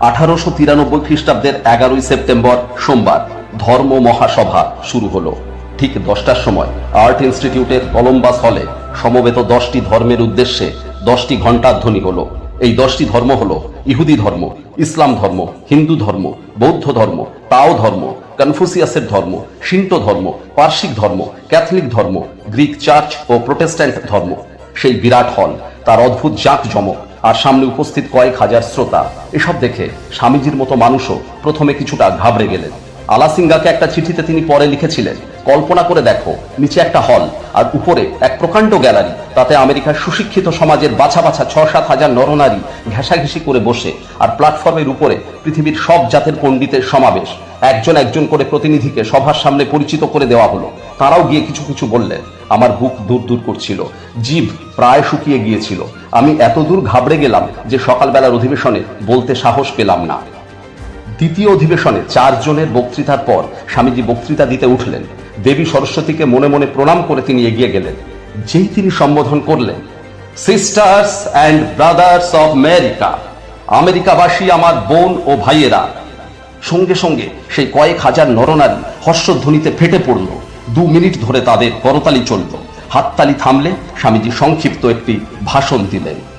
আঠারোশো তিরানব্বই খ্রিস্টাব্দের এগারোই সেপ্টেম্বর সোমবার ধর্ম মহাসভা শুরু হলো। ঠিক দশটার সময় আর্ট ইনস্টিটিউটের কলম্বাস হলে সমবেত দশটি ধর্মের উদ্দেশ্যে দশটি ঘণ্টাধ্বনি হলো। এই দশটি ধর্ম হলো ইহুদি ধর্ম, ইসলাম ধর্ম, হিন্দু ধর্ম, বৌদ্ধ ধর্ম, তাও ধর্ম, কনফুসিয়াসের ধর্ম, শিন্টো ধর্ম পার্সিক ধর্ম, ক্যাথলিক ধর্ম, গ্রিক চার্চ ও প্রোটেস্ট্যান্ট ধর্ম। সেই বিরাট হল, তার অদ্ভুত জাঁক জমক আর সামনে উপস্থিত কয়েক হাজার শ্রোতা। এসব দেখে স্বামীজির মতো মানুষও প্রথমে কিছুটা ঘাবড়ে গেলেন। আলাসিঙ্গাকে একটা চিঠিতে তিনি পরে লিখেছিলেন, কল্পনা করে দেখো, নিচে একটা হল, আর উপরে এক প্রকাণ্ড গ্যালারি। তাতে আমেরিকার সুশিক্ষিত সমাজের বাছা বাছা ছ সাত হাজার নরনারী ঘেঁষাঘেঁষি করে বসে আর প্ল্যাটফর্মের উপরে পৃথিবীর সব জাতের পণ্ডিতের সমাবেশ। একজন একজন করে প্রতিনিধিকে সভার সামনে পরিচিত করে দেওয়া হলো। তারাও গিয়ে কিছু কিছু বললেন। আমার বুক দূর দূর করছিল। জিভ প্রায় শুকিয়ে গিয়েছিল। আমি এত দূর ঘাবড়ে গেলাম যে সকালবেলার অধিবেশনে বলতে সাহস পেলাম না। দ্বিতীয় অধিবেশনে চারজনের বক্তৃতার পর স্বামীজি বক্তৃতা দিতে উঠলেন। দেবী সরস্বতীকে মনে মনে প্রণাম করে তিনি এগিয়ে গেলেন। যেই তিনি সম্বোধন করলেন sisters and brothers of America আমেরিকাবাসী আমার বোন ও ভাইয়েরা, সঙ্গে সঙ্গে সেই কয়েক হাজার নরনারী হর্ষধ্বনিতে ফেটে পড়ল। দু মিনিট ধরে তাদের করতালি চলল হাততালি থামলে স্বামীজি সংক্ষিপ্ত একটি ভাষণ দিলেন।